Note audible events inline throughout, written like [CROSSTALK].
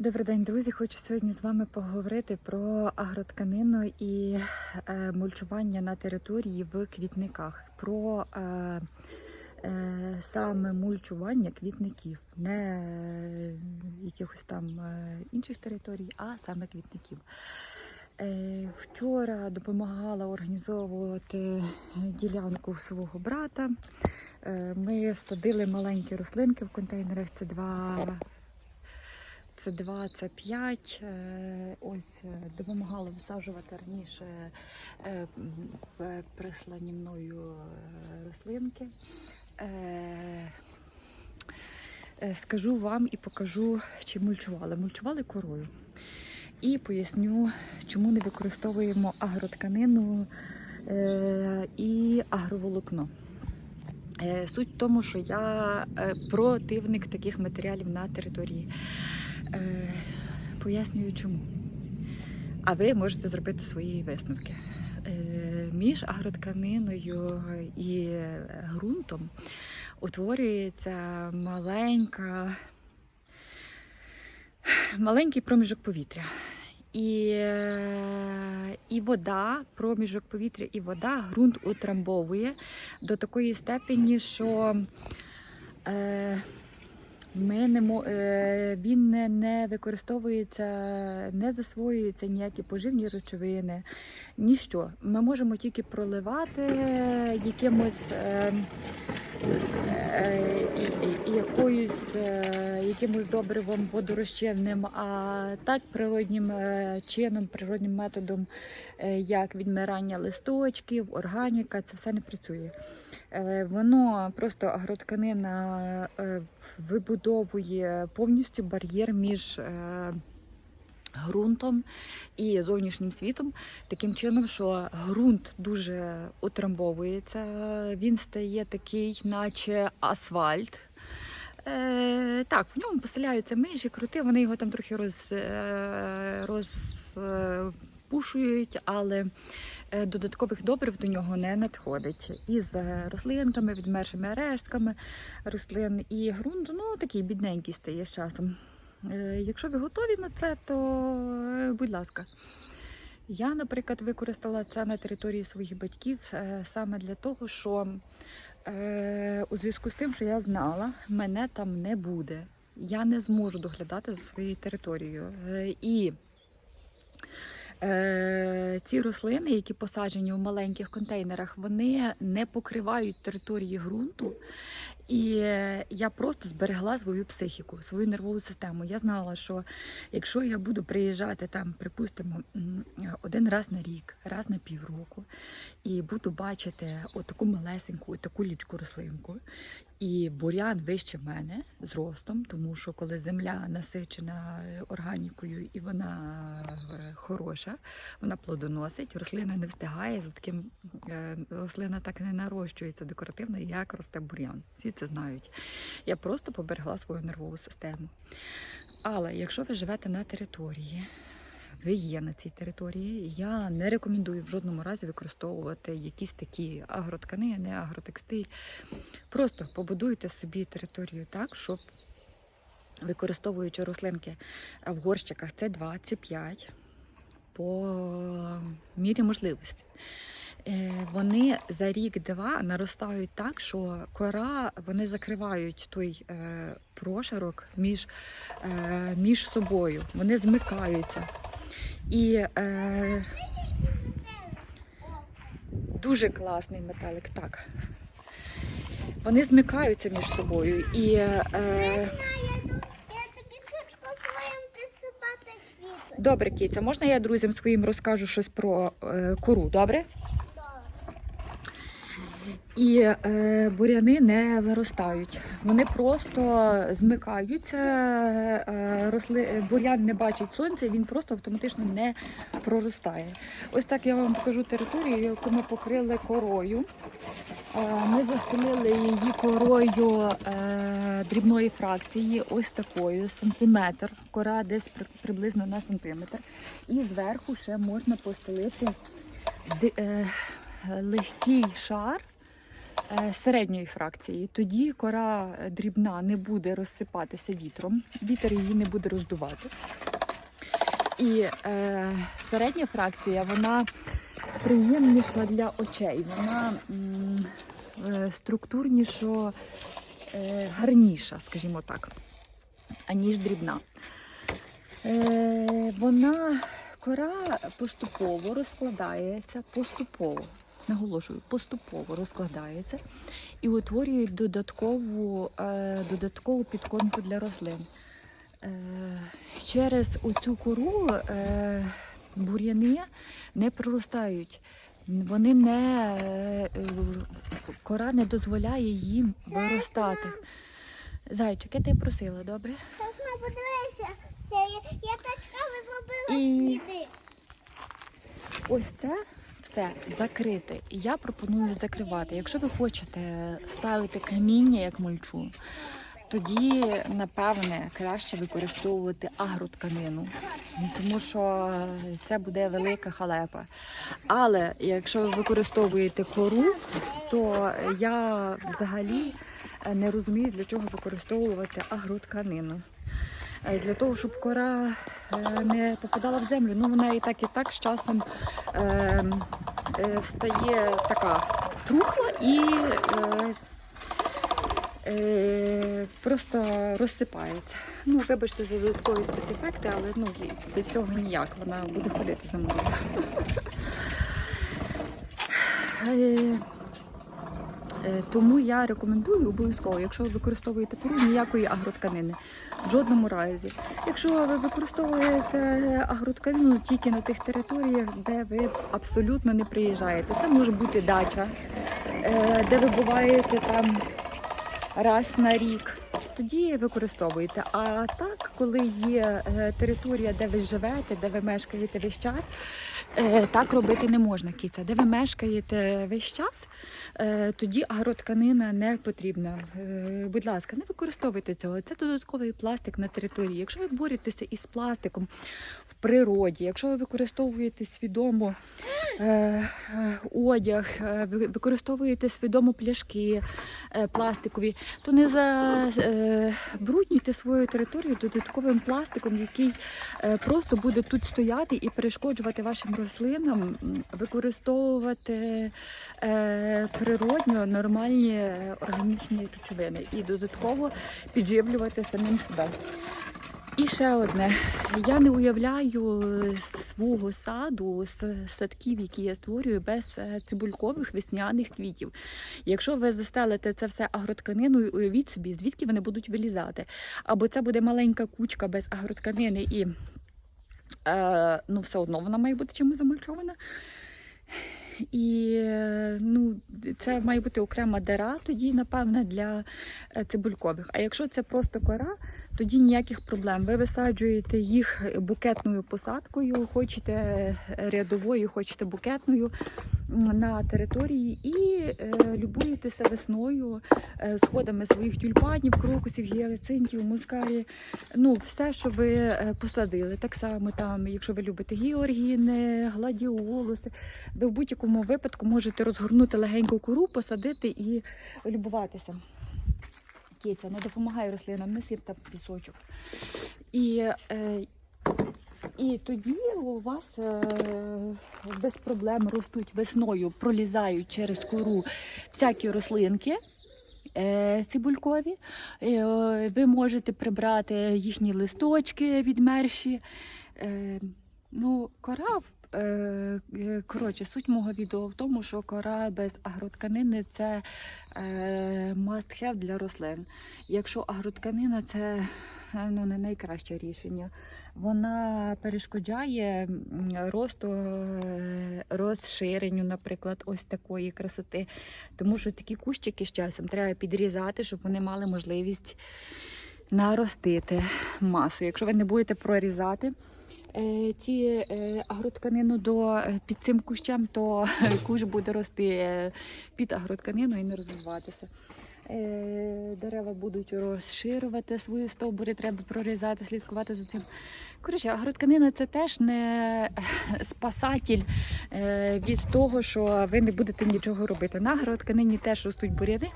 Добрий день, друзі. Хочу сьогодні з вами поговорити про агротканину і е, мульчування на території в квітниках, про е, е, саме мульчування квітників, не е, якихось там е, інших територій, а саме квітників. Е, Вчора допомагала організовувати ділянку свого брата. Е, Ми садили маленькі рослинки в контейнерах. Це два це 2, це 5. Е, Ось е, допомагала висаджувати раніше е, прислані мною рослинки. Скажу вам і покажу, чи мульчували. Мульчували корою. І поясню, чому не використовуємо агротканину і агроволокно. Суть в тому, що я противник таких матеріалів на території. Е, Пояснюю чому. А ви можете зробити свої висновки. Е, Між агротканиною і ґрунтом утворюється маленька, маленький проміжок повітря. І, е, і вода, проміжок повітря і вода ґрунт утрамбовує до такої степені, що е, ми не е, він не, не використовується, не засвоюється ніякі поживні речовини, ніщо. Ми можемо тільки проливати якимось. Е, е, якоюсь, е, якимось добривом водорозчинним, а так природнім чином, природнім методом, як відмирання листочків, органіка, це все не працює. Воно просто агротканина вибудовує повністю бар'єр між ґрунтом і зовнішнім світом, таким чином, що ґрунт дуже утрамбовується, він стає такий, наче асфальт. Е, так, в ньому поселяються миші, крути, вони його там трохи роз, е, розпушують, але е, додаткових добрив до нього не надходить. Із рослинками, відмершими рештками рослин і ґрунт ну, такий бідненький стає з часом. Е, Якщо ви готові на це, то е, будь ласка. Я, наприклад, використала це на території своїх батьків е, саме для того, що у зв'язку з тим, що я знала, мене там не буде. Я не зможу доглядати за своєю територією. І ці рослини, які посаджені у маленьких контейнерах, вони не покривають території ґрунту. І я просто зберегла свою психіку, свою нервову систему. Я знала, що якщо я буду приїжджати там, припустимо, один раз на рік, раз на півроку, і буду бачити отаку малесеньку, таку лічку рослинку, і бурян вище мене зростом, тому що коли земля насичена органікою і вона е, хороша, вона плодоносить, рослина не встигає за таким е, рослина так не нарощується декоративно, як росте бур'ян. Це знають. Я просто поберегла свою нервову систему. Але якщо ви живете на території, ви є на цій території. Я не рекомендую в жодному разі використовувати якісь такі агротканини, агротекстиль. Просто побудуйте собі територію так, щоб використовуючи рослинки в горщиках С2, С5 по мірі можливості. Е, Вони за рік-два наростають так, що кора вони закривають той е, прошарок між, е, між собою. Вони змикаються. І е, дуже класний металик, так. Вони змикаються між собою. І е, добре, Кіця, можна я друзям своїм розкажу щось про е, кору, добре? І е, буряни не заростають. Вони просто змикаються. Е, росли, бурян не бачить сонця, він просто автоматично не проростає. Ось так я вам покажу територію, яку ми покрили корою. Е, ми застелили її корою е, дрібної фракції, ось такою, сантиметр. Кора десь при- приблизно на сантиметр. І зверху ще можна постелити е, легкий шар середньої фракції. Тоді кора е, дрібна не буде розсипатися вітром, вітер її не буде роздувати. І е, середня фракція вона приємніша для очей. Вона е, структурніша, е, гарніша, скажімо так, аніж дрібна. Е, вона кора поступово розкладається, поступово, наголошую, поступово розкладається і утворює додаткову, е, додаткову підкормку для рослин. Е, через оцю кору е, бур'яни не проростають. Вони не кора не дозволяє їм виростати. Зайчик, я тебе просила, добре? Ми подивися. Я, я тачками зробила І- Ось це все закрите. І я пропоную закривати. Якщо ви хочете ставити каміння як мульчу, тоді напевне краще використовувати агротканину, тому що це буде велика халепа. Але якщо ви використовуєте кору, то я взагалі не розумію, для чого використовувати агротканину. Е, Для того, щоб кора е, не попадала в землю. Ну вона і так, і так з часом е, стає така трухла і просто розсипається. Ну, вибачте за додаткові спецефекти, але ну, без цього ніяк. Вона буде ходити за мною. [LAUGHS] Е, Тому я рекомендую обов'язково, якщо ви використовуєте кору, ніякої агротканини. В жодному разі. Якщо ви використовуєте агротканину тільки на тих територіях, де ви абсолютно не приїжджаєте. Це може бути дача, е, де ви буваєте там раз на рік. Тоді використовуєте. А так, коли є е, територія, де ви живете, де ви мешкаєте весь час, так робити не можна, кіця. Де ви мешкаєте весь час, е, тоді агротканина не потрібна. Е, Будь ласка, не використовуйте цього. Це додатковий пластик на території. Якщо ви боретеся із пластиком в природі, якщо ви використовуєте свідомо е, е, одяг, е, ви використовуєте свідомо пляшки е, пластикові, то не забруднюйте свою територію додатковим пластиком, який е, просто буде тут стояти і перешкоджувати вашим рослинам використовувати е, природньо нормальні органічні речовини і додатково підживлювати самим себе. І ще одне. Я не уявляю свого саду, садків, які я створюю, без е, цибулькових весняних квітів. Якщо ви застелите це все агротканиною, уявіть собі, звідки вони будуть вилізати. Або це буде маленька кучка без агротканини і е, ну, все одно вона має бути чимось замульчована. І ну, це має бути окрема дира тоді, напевне, для е, цибулькових. А якщо це просто кора, тоді ніяких проблем. Ви висаджуєте їх букетною посадкою, хочете рядовою, хочете букетною на території і е, любуєтеся весною е, сходами своїх тюльпанів, крокусів, гіацинтів, мускарі. Ну, все, що ви е, посадили. Так само там, якщо ви любите георгіни, гладіолуси, ви в будь-якому випадку можете розгорнути легеньку кору, посадити і любуватися. Киця, не допомагає рослинам, не сип та пісочок. І, е, і тоді у вас е, без проблем ростуть весною, пролізають через кору всякі рослинки. е, Цибулькові, Е, ви можете прибрати їхні листочки відмерші. Ну, кора, коротше, суть мого відео в тому, що кора без агротканини це must have для рослин. Якщо агротканина це ну, не найкраще рішення. Вона перешкоджає росту, е, розширенню, наприклад, ось такої красоти. Тому що такі кущики з часом треба підрізати, щоб вони мали можливість наростити масу. Якщо ви не будете прорізати е, ці е, агротканину до під цим кущем, то [LAUGHS] кущ буде рости під агротканину і не розвиватися. Е, Дерева будуть розширювати свої стовбури, треба прорізати, слідкувати за цим. Коротше, агротканина це теж не [LAUGHS] спасатель е, від того, що ви не будете нічого робити. На агротканині теж ростуть буряни,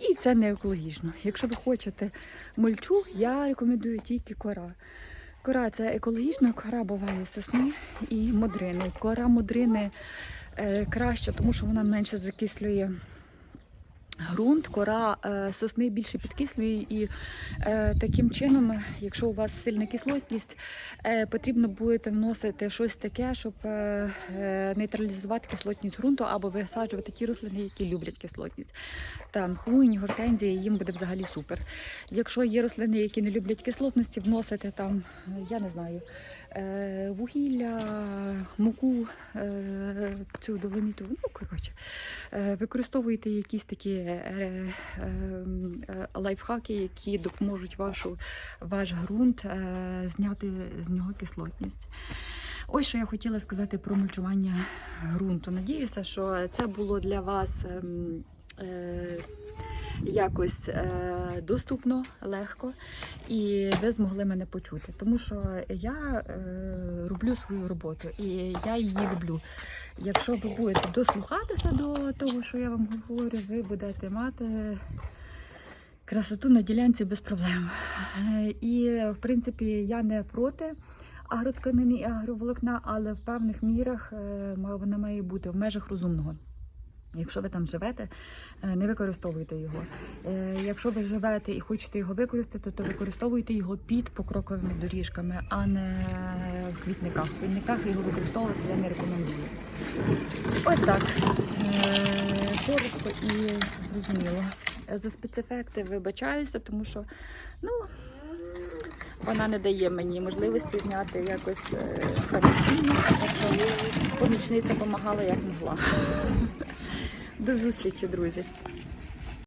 і це не екологічно. Якщо ви хочете мульчу, я рекомендую тільки кора. Кора це екологічна, кора буває сосни і модрини. Кора модрини е, краще, тому що вона менше закислює ґрунт, кора е, сосни більше підкислює, і е, таким чином, якщо у вас сильна кислотність, е, потрібно буде вносити щось таке, щоб нейтралізувати кислотність ґрунту або висаджувати ті рослини, які люблять кислотність. Там хвойні, гортензії, їм буде взагалі супер. Якщо є рослини, які не люблять кислотності, вносити там, я не знаю. Е, Вугілля, муку, е, цю доломітову, ну коротше, Е, Використовуйте якісь такі лайфхаки, які допоможуть вашу, ваш ґрунт зняти з нього кислотність. Ось що я хотіла сказати про мульчування ґрунту. Надіюся, що це було для вас ем, якось е, доступно, легко, і ви змогли мене почути. Тому що я е, роблю свою роботу і я її люблю. Якщо ви будете дослухатися до того, що я вам говорю, ви будете мати красоту на ділянці без проблем. Е, І, в принципі, я не проти агротканини і агроволокна, але в певних мірах е, вона має бути в межах розумного. Якщо ви там живете, е, не використовуйте його. Е, Якщо ви живете і хочете його використати, то використовуйте його під покроковими доріжками, а не в квітниках. В квітниках його використовувати я не рекомендую. Ось так. Е, Коротко і зрозуміло. За спецефекти вибачаюся, тому що ну, вона не дає мені можливості зняти якось самостійно. Тобто помічниця допомагала як могла. До зустрічі, друзі!